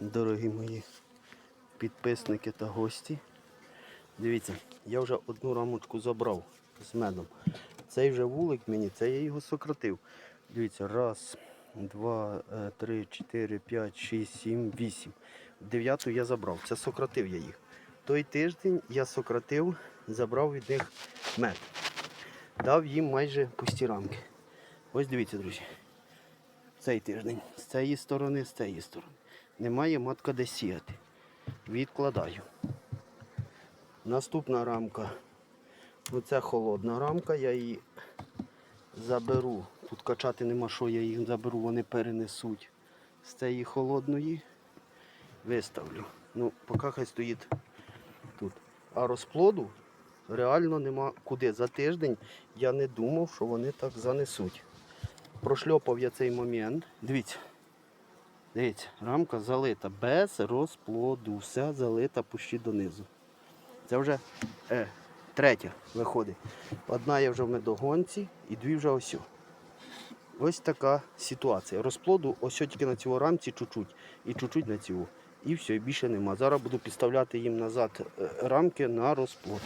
дорогі мої підписники та гості. Дивіться, я вже одну рамочку забрав з медом. Цей вже вулик мені, це я його сократив. Дивіться, раз, два, е, три, чотири, п'ять, шість, сім, вісім. Дев'яту я забрав. Це сократив я їх. Той тиждень я сократив, забрав від них мед. Дав їм майже пусті рамки. Ось дивіться, друзі. Цей тиждень. З цієї сторони, з цієї сторони. Немає матка де сіяти. Відкладаю. Наступна рамка. Оце холодна рамка, я її заберу. Тут качати нема що, я їх заберу, вони перенесуть. З цієї холодної виставлю. Ну, поки хай стоїть тут. А розплоду реально нема куди. За тиждень я не думав, що вони так занесуть. Прошльопав я цей момент. Дивіться. Дивіться, рамка залита без розплоду. Вся залита почти донизу. Це вже е, третя виходить. Одна є вже в медогонці і дві вже ось. Ось така ситуація. Розплоду ось тільки на цій рамці чуть-чуть і чуть-чуть на цю. І все, і більше нема. Зараз буду підставляти їм назад е, рамки на розплод.